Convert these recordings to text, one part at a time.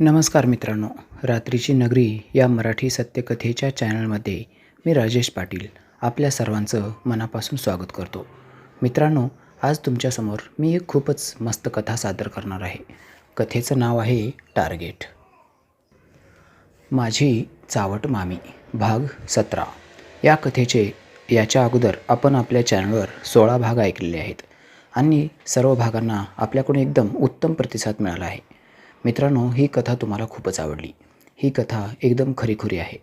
नमस्कार मित्रांनो रात्रीची नगरी या मराठी सत्यकथेच्या चॅनलमध्ये मी राजेश पाटील आपल्या सर्वांचं मनापासून स्वागत करतो. मित्रांनो आज तुमच्यासमोर मी एक खूपच मस्त कथा सादर करणार आहे. कथेचं नाव आहे टार्गेट. माझी चावट मामी भाग सतरा. या कथेचे याच्या अगोदर आपण आपल्या चॅनलवर सोळा भाग ऐकलेले आहेत. आणि सर्व भागांना आपल्याकडून एकदम उत्तम प्रतिसाद मिळाला आहे. मित्रांनो ही कथा तुम्हाला खूपच आवडली. ही कथा एकदम खरीखुरी आहे.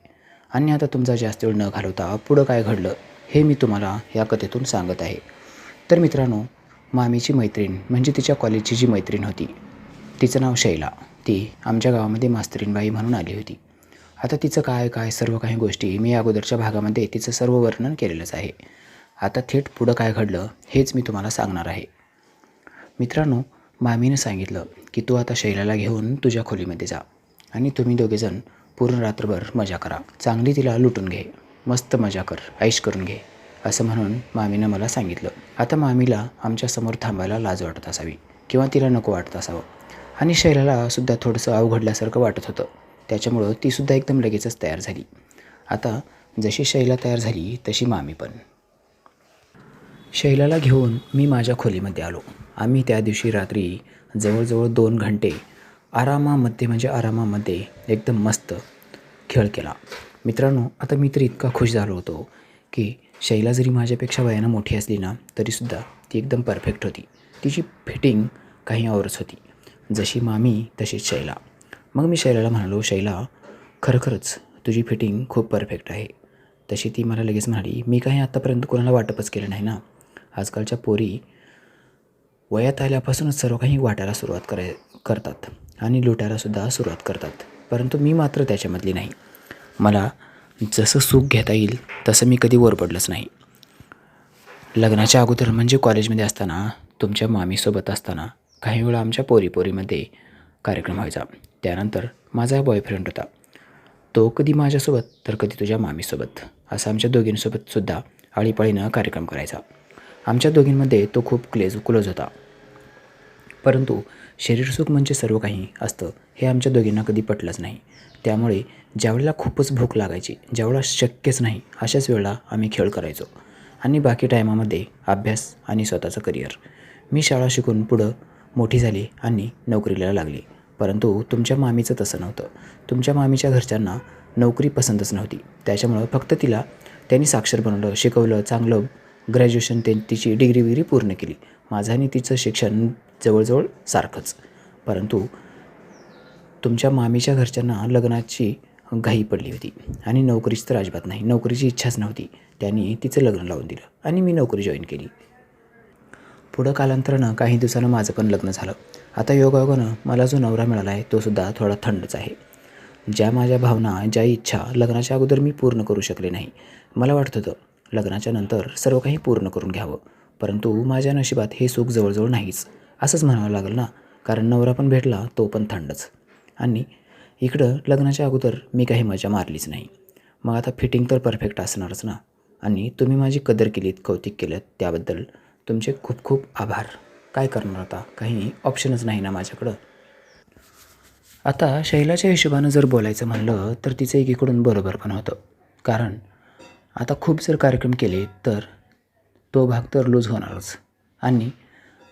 आणि आता तुमचा जास्त वेळ न घालवता पुढं काय घडलं हे मी तुम्हाला या कथेतून सांगत आहे. तर मित्रांनो मामीची मैत्रीण म्हणजे तिच्या कॉलेजची जी मैत्रीण होती तिचं नाव शैला. ती आमच्या गावामध्ये मास्तरीनबाई म्हणून आली होती. आता तिचं काय काय सर्व काही गोष्टी मी अगोदरच्या भागामध्ये तिचं सर्व वर्णन केलेलंच आहे. आता थेट पुढं काय घडलं हेच मी तुम्हाला सांगणार आहे. मित्रांनो मामीनं सांगितलं की तू आता शैलाला घेऊन तुझ्या खोलीमध्ये जा आणि तुम्ही दोघेजण पूर्ण रात्रभर मजा करा. चांगली तिला लुटून घे. मस्त मजा कर. ऐश करून घे. असं म्हणून मामीनं मला सांगितलं. आता मामीला आमच्यासमोर थांबायला लाज वाटत असावी किंवा तिला नको वाटत असावं. आणि शैलाला सुद्धा थोडंसं अवघडल्यासारखं वाटत होतं. त्याच्यामुळं तीसुद्धा एकदम लगेचच तयार झाली. आता जशी शैला तयार झाली तशी मामी पण. शैलाला घेऊन मी माझ्या खोलीमध्ये आलो. आम्ही त्या दिवशी रात्री जवळजवळ दोन घंटे आरामामध्ये म्हणजे आरामामध्ये एकदम मस्त खेळ केला. मित्रांनो आता मी तर इतका खुश झालो होतो की शैला जरी माझ्यापेक्षा वयानं मोठी असली ना तरीसुद्धा ती एकदम परफेक्ट होती. तिची फिटिंग काही औरच होती. जशी मामी तशीच शैला. मग मी शैलाला म्हणालो शैला खरोखरच तुझी फिटिंग खूप परफेक्ट आहे. तशी ती मला लगेच म्हणाली मी काही आत्तापर्यंत कोणाला वाटपच केलं नाही ना. आजकालच्या पोरी वयात आल्यापासूनच सर्व काही वाटायला सुरुवात कराय करतात. आणि लुटायलासुद्धा सुरुवात करतात. परंतु मी मात्र त्याच्यामधली नाही. मला जसं सुख घेता येईल तसं मी कधी वर पडलंच नाही. लग्नाच्या अगोदर म्हणजे कॉलेजमध्ये असताना तुमच्या मामीसोबत असताना काही वेळा आमच्या पोरी पोरीमध्ये कार्यक्रम व्हायचा. त्यानंतर माझा बॉयफ्रेंड होता. तो कधी माझ्यासोबत तर कधी तुझ्या मामीसोबत असं आमच्या दोघींसोबतसुद्धा आळीपाळीनं कार्यक्रम करायचा. आमच्या दोघींमध्ये तो खूप क्लेज क्लोज होता. परंतु शरीरसुख म्हणजे सर्व काही असतं हे आमच्या दोघींना कधी पटलंच नाही. त्यामुळे ज्यावेळेला खूपच भूक लागायची ज्यावेळेला शक्यच नाही अशाच वेळेला आम्ही खेळ करायचो. आणि बाकी टायमामध्ये अभ्यास आणि स्वतःचं करिअर. मी शाळा शिकून पुढं मोठी झाली आणि नोकरीला लागली. परंतु तुमच्या मामीचं तसं नव्हतं. तुमच्या मामीच्या घरच्यांना नोकरी पसंतच नव्हती. त्याच्यामुळं फक्त तिला त्यांनी साक्षर बनवलं शिकवलं चांगलं ग्रॅज्युएशन ते तिची डिग्री विग्री पूर्ण केली. माझं आणि तिचं शिक्षण जवळजवळ सारखंच. परंतु तुमच्या मामीच्या घरच्यांना लग्नाची घाई पडली होती आणि नोकरीची तर अजिबात नाही. नोकरीची इच्छाच नव्हती. त्यांनी तिचं लग्न लावून दिलं आणि मी नोकरी जॉईन केली. पुढं कालांतरानं काही दिवसानं माझं पण लग्न झालं. आता योगायोगानं मला जो नवरा मिळाला आहे तो सुद्धा थोडा थंडच आहे. ज्या माझ्या भावना ज्या इच्छा लग्नाच्या अगोदर मी पूर्ण करू शकले नाही. मला वाटत होतं लग्नाच्या नंतर सर्व काही पूर्ण करून घ्यावं. परंतु माझ्या नशिबात हे सुख जवळजवळ नाहीच. असंच म्हणावं लागलं ना? कारण नवरा पण भेटला तो पण थंडच. आणि इकडं लग्नाच्या अगोदर मी काही मजा मारलीच नाही. मग आता फिटिंग तर परफेक्ट असणारच ना? आणि तुम्ही माझी कदर केलीत कौतिक केलं त्याबद्दल तुमचे खूप खूप आभार. काय करणार आता? काही ऑप्शनच नाही ना माझ्याकडं? आता शैलाच्या हिशोबानं जर बोलायचं म्हणलं तर तिचं एकीकडून बरोबर पण होतं. कारण आता खूप जर कार्यक्रम केले तर तो भाग तर लूज होणारच. आणि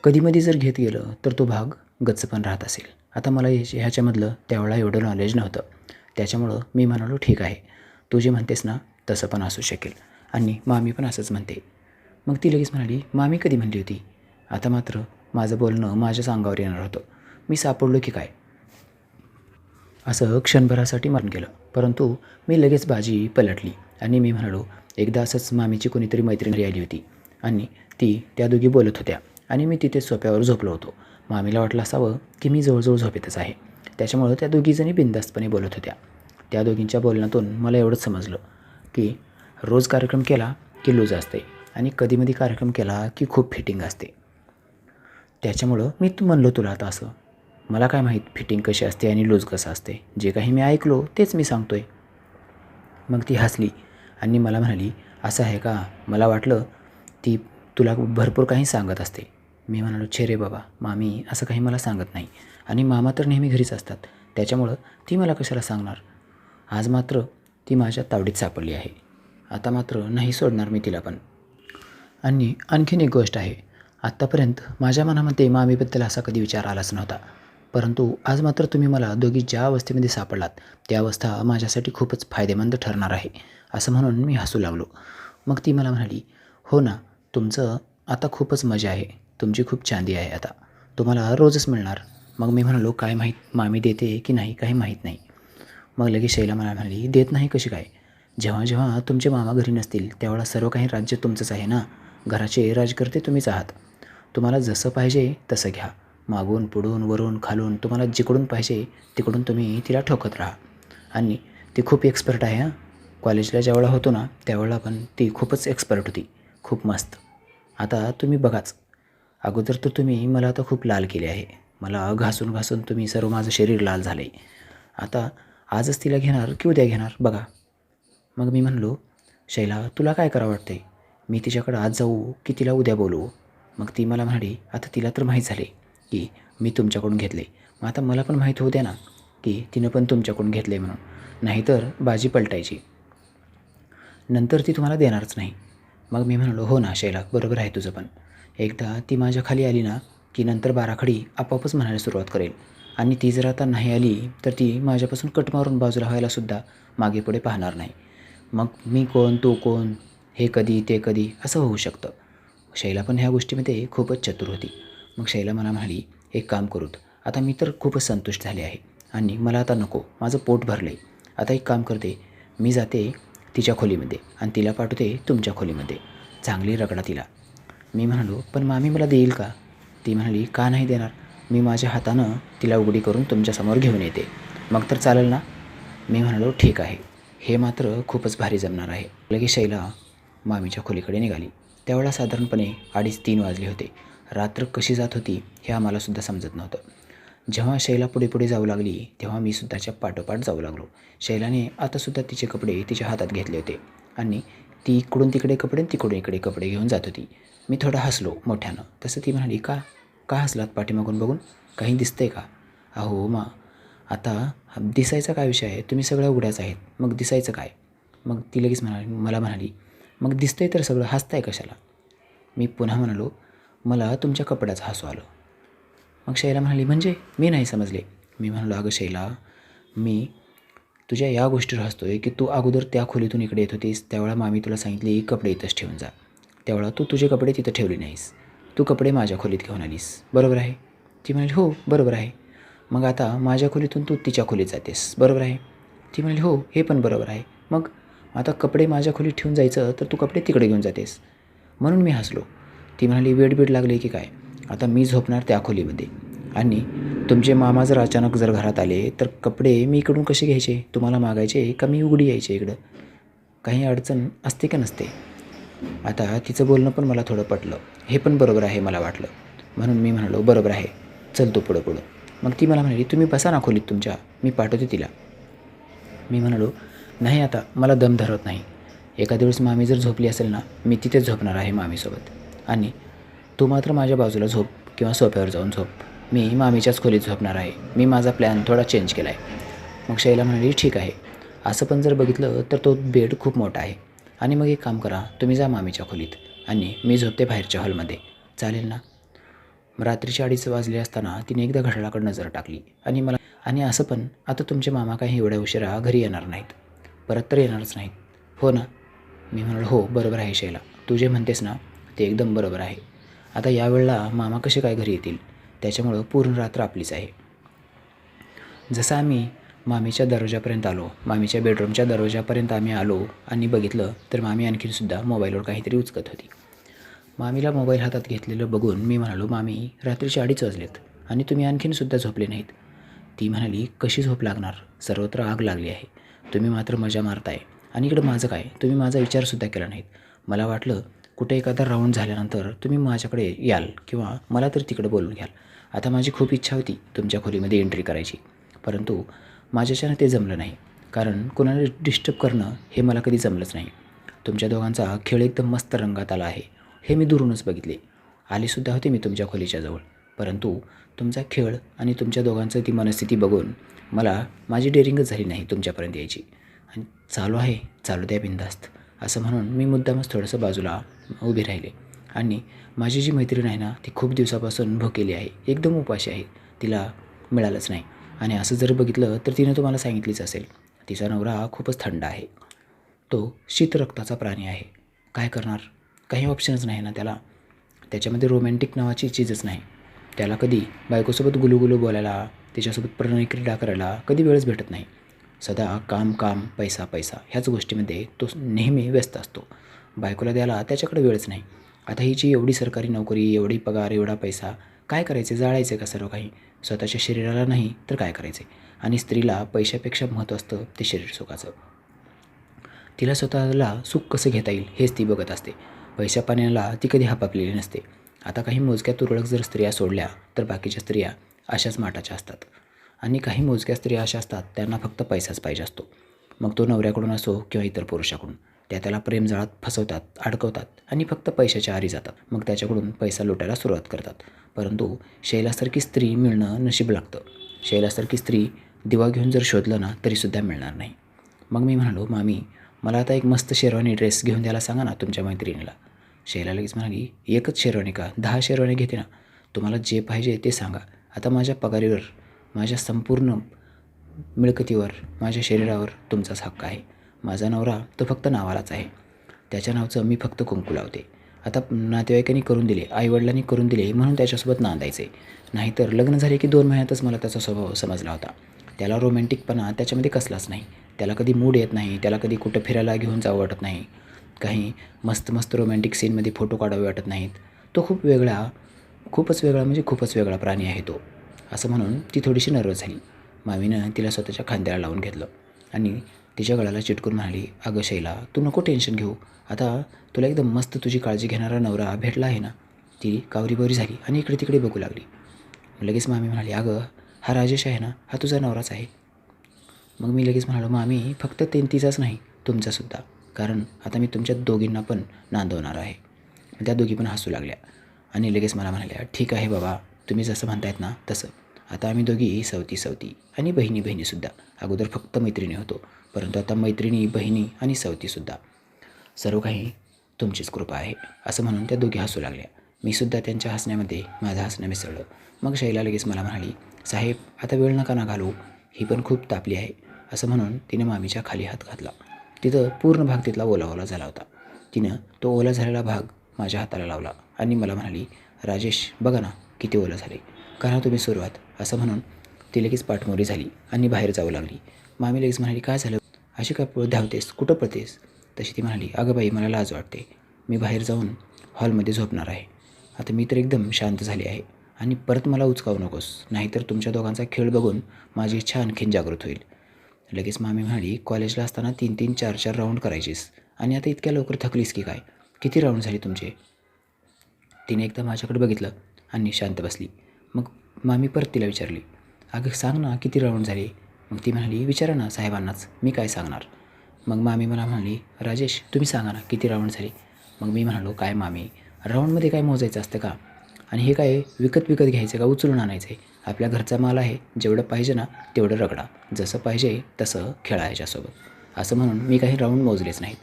कधीमधी जर घेत गेलं तर तो भाग गच्च पण राहत असेल. आता मला ह्याच्या ह्याच्यामधलं त्यावेळेला एवढं नॉलेज नव्हतं. त्याच्यामुळं मी म्हणालो ठीक आहे. तू जे म्हणतेस ना तसं पण असू शकेल. आणि मामी पण असंच म्हणते. मग ती लगेच म्हणाली मामी कधी म्हणली होती? आता मात्र माझं बोलणं माझ्याच अंगावर येणार होतं. मी सापडलो की काय? असं क्षणभरासाठी मरण केलं परंतु मी लगेच बाजी पलटली. आणि मी म्हणालो एकदा असंच मामीची कोणीतरी मैत्रिणी आली होती आणि ती त्या दोघी बोलत होत्या आणि मी तिथे सोप्यावर झोपलो होतो. मामीला वाटलं असावं की मी जवळजवळ झोपेतच आहे. त्याच्यामुळं त्या दोघीजणी बिंदास्तपणे बोलत होत्या. त्या दोघींच्या बोलण्यातून मला एवढंच समजलं की रोज कार्यक्रम केला की लूज असते आणि कधीमधी कार्यक्रम केला की खूप फिटिंग असते. त्याच्यामुळं मी तू म्हणलो तुला आता असं. मला काय माहीत फिटिंग कशी असते आणि लूज कसं असते. जे काही मी ऐकलो तेच मी सांगतो आहे मग ती हसली. आणि मला म्हणाली असं आहे का? मला वाटलं ती तुला भरपूर काही सांगत असते. मी म्हणालो छे रे बाबा मामी असं काही मला सांगत नाही. आणि मामा तर नेहमी घरीच असतात. त्याच्यामुळं ती मला कशाला सांगणार? आज मात्र ती माझ्या तावडीत सापडली आहे. आता मात्र नाही सोडणार मी तिला पण. आणि आणखीन एक गोष्ट आहे. आत्तापर्यंत माझ्या मनामध्ये मामीबद्दल असा कधी विचार आलाच नव्हता. परंतु आज मात्र तुम्ही मला दोघी ज्या अवस्थेमध्ये सापडलात त्या अवस्था माझ्यासाठी खूपच फायदेमंद ठरणार आहे असं म्हणून मी हसू लागलो. मग ती मला म्हणाली हो ना तुमचं आता खूपच मजा आहे तुमची खूप चांदी आहे आता तुम्हाला रोजच मिळणार. मग मी म्हणालो काय माहीत मामी देते की नाही काही माहीत नाही. मग लगेच शैला मला म्हणाली देत नाही कशी काय? जेव्हा जेव्हा तुमचे मामा घरी नसतील तेव्हा सर्व काही राज्य तुमचंच आहे ना? घराचे राजकर्ते तुम्हीच आहात. तुम्हाला जसं पाहिजे तसं घ्या. मागून पुढून वरून खालून तुम्हाला जिकडून पाहिजे तिकडून तुम्ही तिला ठोकत राहा. आणि ती खूप एक्सपर्ट आहे हां. कॉलेजला ज्यावेळेला होतो ना त्यावेळेला पण ती खूपच एक्सपर्ट होती. खूप मस्त. आता तुम्ही बघाच. अगोदर तर तुम्ही मला आता खूप लाल केले आहे. मला घासून घासून तुम्ही सर्व माझं शरीर लाल झालं. आहे आता आजच तिला घेणार की उद्या घेणार? बघा. मग मी म्हणलो शैला तुला काय करावं वाटते मी तिच्याकडं आज जाऊ की तिला उद्या बोलवू मग ती मला म्हणाली आता तिला तर माहीत झाले. की मी तुमच्याकडून घेतले. मग आता मला पण माहीत होऊ द्या ना की तिनं पण तुमच्याकडून घेतले म्हणून. नाहीतर बाजी पलटायची. नंतर ती तुम्हाला देणारच नाही. मग मी म्हणालो हो ना शैला बरोबर आहे तुझं पण. एकदा ती माझ्या खाली आली ना की नंतर बाराखडी आपोआपच म्हणायला सुरुवात करेल. आणि ती जर आता नाही आली तर ती माझ्यापासून कट मारून बाजूला व्हायलासुद्धा मागे पुढे पाहणार नाही. मग मी कोण तू कोण हे कधी ते कधी असं होऊ शकतं. शैला पण ह्या गोष्टीमध्ये खूपच चतुर होती. मग शैला मला म्हणाली एक काम करूत. आता मी तर खूपच संतुष्ट झाले आहे. आणि मला आता नको. माझं पोट भरलं आहे आता एक काम करते. मी जाते तिच्या खोलीमध्ये आणि तिला पाठवते तुमच्या खोलीमध्ये. चांगली रगडा तिला. मी म्हणालो पण मामी मला देईल का? ती म्हणाली का नाही देणार? मी माझ्या हातानं तिला उघडी करून तुमच्यासमोर घेऊन येते. मग तर चालेल ना? मी म्हणालो ठीक आहे. हे मात्र खूपच भारी जमणार आहे. लगेच शैला मामीच्या खोलीकडे निघाली. त्यावेळेला साधारणपणे अडीच तीन वाजले होते. रात्र कशी जात होती हे आम्हालासुद्धा समजत नव्हतं. जेव्हा शैला पुढे पुढे जाऊ लागली तेव्हा मी सुद्धाच्या पाठोपाठ जाऊ लागलो. शैलाने आतासुद्धा तिचे कपडे तिच्या हातात घेतले होते आणि ती इकडून तिकडे कपडे तिकडून इकडे कपडे घेऊन जात होती. मी थोडा हसलो मोठ्यानं. तसं ती म्हणाली का का हसलात पाठीमागून बघून? काही दिसतंय का? अहो मा आता दिसायचा काय विषय आहे? तुम्ही सगळ्या उघड्याच आहेत. मग दिसायचं काय? मग ती लगेच म्हणाली मला म्हणाली मग दिसतंय तर सगळं हसताय कशाला? मी पुन्हा म्हणालो मला तुमच्या कपड्याचं हसू आलं. मग शैला म्हणाली म्हणजे? मी नाही समजले. मी म्हणालो अगं शैला मी तुझ्या या गोष्टीवर हसतोय की तू अगोदर त्या खोलीतून इकडे येत होतीस त्यावेळा मामी तुला सांगितली कपडे इथंच ठेवून जा. त्यावेळा तू तुझे कपडे तिथं ठेवले नाहीस. तू कपडे माझ्या खोलीत घेऊन आलीस. बरोबर आहे? ती म्हणाली हो बरोबर आहे. मग आता माझ्या खोलीतून तू तिच्या खोलीत जातेस. बरोबर आहे? ती म्हणाली हो हे पण बरोबर आहे. मग आता कपडे माझ्या खोलीत ठेवून जायचं तर तू कपडे तिकडे घेऊन जातेस. म्हणून मी हसलो. ती म्हणाली वेड बीड लागली की काय? आता मी झोपणार त्या खोलीमध्ये. आणि तुमचे मामा जर अचानक जर घरात आले तर कपडे मी इकडून कसे घ्यायचे? तुम्हाला मागायचे का मी उघडी यायचे इकडं? काही अडचण असते का नसते? आता तिचं बोलणं पण मला थोडं पटलं. हे पण बरोबर आहे मला वाटलं. म्हणून मी म्हणालो बरोबर आहे. चल पुढं पुढं. मग ती मला म्हणाली तुम्ही बसा ना खोलीत तुमच्या. मी पाठवते तिला. मी म्हणालो नाही आता मला दम धरत नाही. एखाद्या वेळेस मामी जर झोपली असेल ना मी तिथेच झोपणार आहे मामीसोबत. आणि तू मात्र माझ्या बाजूला झोप किंवा सोप्यावर जाऊन झोप. मी मामीच्याच खोलीत झोपणार आहे. मी माझा प्लॅन थोडा चेंज केला आहे मग शैला म्हणाली ठीक आहे. असं पण जर बघितलं तर तो बेड खूप मोठा आहे. आणि मग एक काम करा. तुम्ही जा मामीच्या खोलीत. आणि मी झोपते बाहेरच्या हॉलमध्ये. चालेल ना? रात्रीच्या अडीच वाजले असताना तिने एकदा घड्याळाकडे नजर टाकली. आणि मला आणि असं पण. आता तुमचे मामा काही एवढ्या उशिरा घरी येणार नाहीत. परत तर येणारच नाहीत. हो ना? मी म्हणालो हो बरोबर आहे शैला. तू जे म्हणतेस ना ते एकदम बरोबर आहे. आता यावेळेला मामा कसे काय घरी येतील? त्याच्यामुळं पूर्ण रात्र आपलीच आहे. जसं आम्ही मामीच्या दरवाजापर्यंत आलो मामीच्या बेडरूमच्या दरवाजापर्यंत आम्ही आलो आणि बघितलं तर मामी आणखीनसुद्धा मोबाईलवर काहीतरी उचकत होती. मामीला मोबाईल हातात घेतलेलं बघून मी म्हणालो मामी रात्रीचे अडीच वाजलेत आणि तुम्ही आणखीनसुद्धा झोपले नाहीत. ती म्हणाली कशी झोप लागणार? सर्वत्र आग लागली आहे. तुम्ही मात्र मजा मारताय. आणि इकडं माझं काय? तुम्ही माझा विचारसुद्धा केला नाहीत. मला वाटलं कुठे एखादा राऊंड झाल्यानंतर तुम्ही माझ्याकडे याल किंवा मला तर तिकडे बोलून घ्याल. आता माझी खूप इच्छा होती तुमच्या खोलीमध्ये एंट्री करायची. परंतु माझ्याच्यानं ते जमलं नाही. कारण कोणाला डिस्टर्ब करणं हे मला कधी जमलंच नाही. तुमच्या दोघांचा खेळ एकदम मस्त रंगात आला आहे. हे मी दुरूनच बघितले. आलीसुद्धा होते मी तुमच्या खोलीच्या जवळ. परंतु तुमचा खेळ आणि तुमच्या दोघांचं ती मनस्थिती बघून मला माझी डेअरिंगच झाली नाही तुमच्यापर्यंत यायची. आणि चालू आहे. चालू द्या बिंदास्त असं म्हणून मी मुद्दामच थोडंसं बाजूला उभी राहिले. आणि माझी जी मैत्रीण आहे ना ती खूप दिवसापासून भुकेली आहे. एकदम उपाशी आहे. तिला मिळालंच नाही. आणि असं जर बघितलं तर तिनं तुम्हाला सांगितलीच असेल तिचा नवरा खूपच थंड आहे. तो शीत रक्ताचा प्राणी आहे. काय करणार? काही ऑप्शनच नाही ना त्याला. त्याच्यामध्ये रोमॅन्टिक नावाची चीजच नाही. त्याला कधी बायकोसोबत गुलूगुलू बोलायला तिच्यासोबत प्रणय क्रीडा करायला कधी वेळच भेटत नाही. सदा काम काम पैसा पैसा ह्याच गोष्टीमध्ये तो नेहमी व्यस्त असतो. बायकोला द्यायला त्याच्याकडे वेळच नाही. आता हिची एवढी सरकारी नोकरी एवढी पगार एवढा पैसा काय करायचे? जाळायचे का सर्व काही? स्वतःच्या शरीराला नाही तर काय करायचे? आणि स्त्रीला पैशापेक्षा महत्त्व असतं ते शरीर सुखाचं. तिला स्वतःला सुख कसं घेता येईल हेच ती बघत असते. पैशा पाण्याला ती कधी हापापलेली नसते. आता काही मोजक्या तुरळक जर स्त्रिया सोडल्या तर बाकीच्या स्त्रिया अशाच माटाच्या असतात. आणि काही मोजक्या स्त्रिया अशा असतात त्यांना फक्त पैसाच पाहिजे असतो. मग तो नवऱ्याकडून असो किंवा इतर पुरुषाकडून त्या त्याला प्रेमजाळात फसवतात अडकवतात आणि फक्त पैशाच्या आरी जातात. मग त्याच्याकडून पैसा लुटायला सुरुवात करतात. परंतु शैलासारखी स्त्री मिळणं नशीब लागतं. शैलासारखी स्त्री दिवा घेऊन जर शोधलं ना तरीसुद्धा मिळणार नाही. मग मी म्हणालो मामी मला आता एक मस्त शेरवानी ड्रेस घेऊन द्यायला सांगा ना तुमच्या मैत्रिणीला. शैला लगेच म्हणाली एकच शेरवानी का? दहा शेरवानी घेते ना. तुम्हाला जे पाहिजे ते सांगा. आता माझ्या पगारीवर माझ्या संपूर्ण मिळकतीवर माझ्या शरीरावर तुमचाच हक्क आहे. माझा नवरा तो फक्त नावालाच आहे. त्याच्या नावचं मी फक्त कुंकू लावते. आता नातेवाईकांनी करून दिले आईवडिलांनी करून दिले म्हणून त्याच्यासोबत नांदायचे. नाहीतर लग्न झाले की दोन महिन्यातच मला त्याचा स्वभाव समजला होता. त्याला रोमॅन्टिकपणा त्याच्यामध्ये कसलाच नाही. त्याला कधी मूड येत नाही त्याला कधी कुठं फिरायला घेऊन जावं वाटत नाही. काही मस्त मस्त रोमॅन्टिक सीनमध्ये फोटो काढावे वाटत नाहीत. तो खूप वेगळा खूपच वेगळा म्हणजे खूपच वेगळा प्राणी आहे तो. असं म्हणून ती थोडीशी नर्वस झाली. मामीनं तिला स्वतःच्या खांद्याला लावून घेतलं आणि तिच्या गळाला चिटकून म्हणाली अगं शैला तू नको टेन्शन घेऊ. आता तुला एकदम मस्त तुझी काळजी घेणारा नवरा भेटला आहे ना? ती कावरीबावरी झाली आणि इकडे तिकडे बघू लागली. लगेच मामी म्हणाली अगं हा राजेश आहे ना? हा तुझा नवराच आहे. मग मी लगेच म्हणालो मामी फक्त तेंतीचाच नाही तुमचासुद्धा. कारण आता मी तुमच्या दोघींना पण नांदवणार आहे. त्या दोघी पण हसू लागल्या आणि लगेच मला म्हणाल्या ठीक आहे बाबा तुम्ही जसं म्हणतायत ना तसं. आता आम्ही दोघी सवती सवती आणि बहिणी बहिणीसुद्धा अगोदर फक्त मैत्रिणी होतो परंतु आता मैत्रिणी बहिणी आणि सवतीसुद्धा सर्व काही तुमचीच कृपा आहे असं म्हणून त्या दोघी हसू लागल्या. मी सुद्धा त्यांच्या हसण्यामध्ये माझं हसणं मिसळलं. मग शैला लगेच मला म्हणाली साहेब आता वेळ नका ना घालू ही पण खूप तापली आहे असं म्हणून तिने मामीच्या खाली हात घातला. तिथं पूर्ण भाग तिथला ओला ओला झाला होता. तिनं तो ओला झालेला भाग माझ्या हाताला लावला आणि मला म्हणाली राजेश बघा ना किती ओलं झाले? करा तुम्ही सुरुवात असं म्हणून ती लगेच पाठमोरी झाली आणि बाहेर जाऊ लागली. मामी लगेच म्हणाली काय झालं? अशी काय धावतेस कुठं पळतेस? तशी ती म्हणाली अगं बाई मला लाज वाटते. मी बाहेर जाऊन हॉलमध्ये झोपणार आहे. आता मी तर एकदम शांत झाली आहे आणि परत मला उचकावू नकोस. नाहीतर तुमच्या दोघांचा खेळ बघून माझी इच्छा आणखीन जागृत होईल. लगेच मामी म्हणाली कॉलेजला असताना तीन तीन चार चार राऊंड करायचीस. आणि आता इतक्या लवकर थकलीस की काय? किती राऊंड झाली तुमचे? तिने एकदा माझ्याकडे बघितलं. आणि शांत बसली. मग मामी परत तिला विचारली अगं सांग ना किती राऊंड झाले? मग ती म्हणाली विचारा ना साहेबांनाच मी काय सांगणार? मग मामी मला म्हणाली राजेश तुम्ही सांगा ना किती राऊंड झाले? मग मी म्हणालो काय मामी राऊंडमध्ये काय मोजायचं असतं का? आणि हे काय विकत विकत घ्यायचं का उचलून आणायचं आहे? आपल्या घरचा माल आहे जेवढं पाहिजे ना तेवढं रगडा. जसं पाहिजे तसं खेळायच्यासोबत असं म्हणून मी काही राऊंड मोजलेच नाहीत.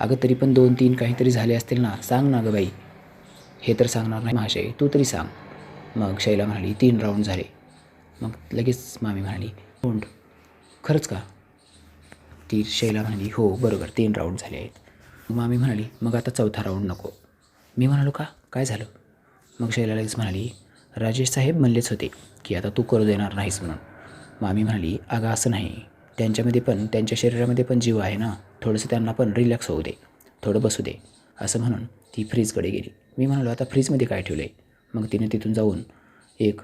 अगं तरी पण दोन तीन काहीतरी झाले असतील ना सांग ना गं बाई. हे तर सांगणार नाही महाशय तू तरी सांग. मग शैला म्हणाली तीन राऊंड झाले. मग लगेच मामी म्हणाली राऊंड खरंच का? ती शैला म्हणाली हो बरोबर तीन राऊंड झाले आहेत. मामी म्हणाली मग आता चौथा राऊंड नको. मी म्हणालो का? काय झालं? मग शैला लगेच म्हणाली राजेश साहेब म्हणलेच होते की आता तू करू देणार नाहीस म्हणून. मामी म्हणाली अगं असं नाही. त्यांच्यामध्ये पण त्यांच्या शरीरामध्ये पण जीव आहे ना. थोडंसं त्यांना पण रिलॅक्स होऊ दे. थोडं बसू दे. असं म्हणून ती फ्रीजकडे गेली. मी म्हणालो आता फ्रीजमध्ये काय ठेवलं आहे मग तिने तिथून जाऊन एक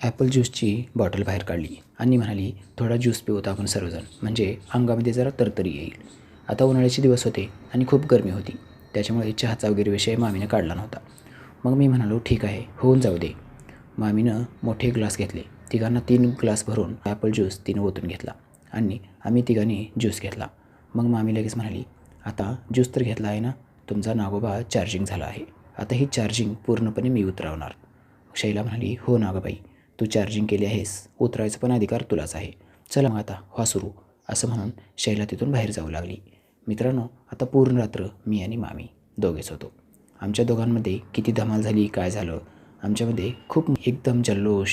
ॲपल ज्यूसची बॉटल बाहेर काढली आणि म्हणाली थोडा ज्यूस पिवत आपण सर्वजण. म्हणजे अंगामध्ये जरा तरतरी येईल. आता उन्हाळ्याचे दिवस होते आणि खूप गरमी होती. त्याच्यामुळे चहाचा वगैरे विषय मामीनं काढला नव्हता. मग मी म्हणालो ठीक आहे होऊन जाऊ दे. मामीनं मोठे ग्लास घेतले. तिघांना तीन ग्लास भरून ॲपल ज्यूस तिनं ओतून घेतला आणि आम्ही तिघांनी ज्यूस घेतला. मग मामी लगेच म्हणाली आता ज्यूस तर घेतला आहे ना? तुमचा नागोबा चार्जिंग झाला आहे. आता ही चार्जिंग पूर्णपणे मी उतरवणार. शैला म्हणाली हो नागोबाई तू चार्जिंग केली आहेस. उतरायचा पण अधिकार तुलाच आहे. चला मग आता व्हा सुरू. असं म्हणून शैला तिथून बाहेर जाऊ लागली. मित्रांनो आता पूर्ण रात्र मी आणि मामी दोघेच होतो. आमच्या दोघांमध्ये किती धमाल झाली काय झालं? आमच्यामध्ये खूप एकदम जल्लोष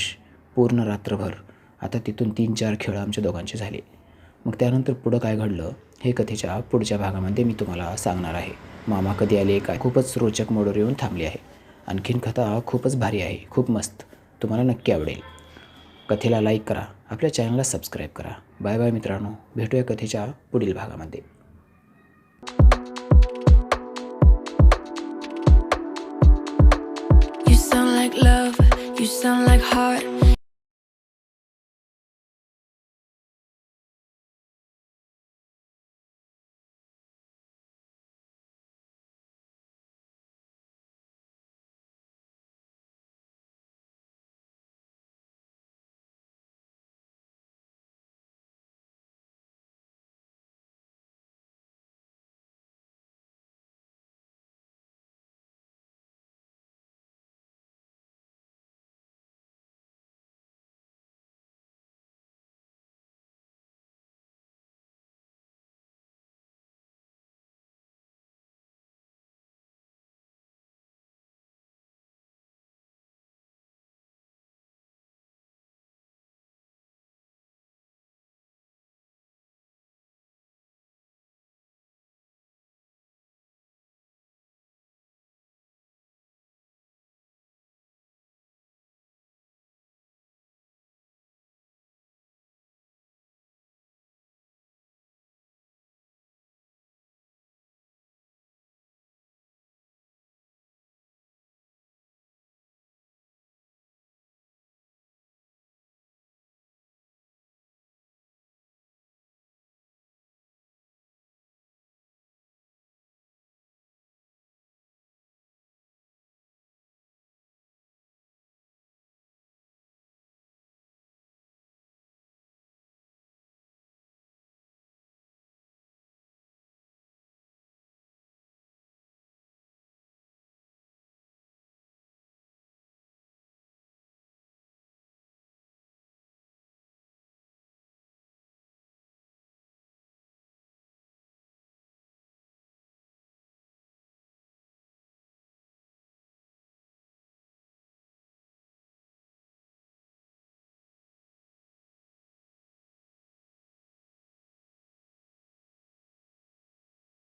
पूर्ण रात्रभर. आता तिथून तीन चार खेळ आमच्या दोघांचे झाले. मग त्यानंतर पुढं काय घडलं? हे कथेच्या पुढच्या भागामध्ये मी तुम्हाला सांगणार आहे. मामा कधी आले काय? खूपच रोचक मोडवर येऊन थांबली आहे. आणखीन कथा खूपच भारी आहे. खूप मस्त. तुम्हाला नक्की आवडेल. कथेला लाईक करा. आपल्या चॅनलला सबस्क्राईब करा. बाय बाय मित्रांनो. भेटूया कथेच्या पुढील भागामध्ये. You sound like heart.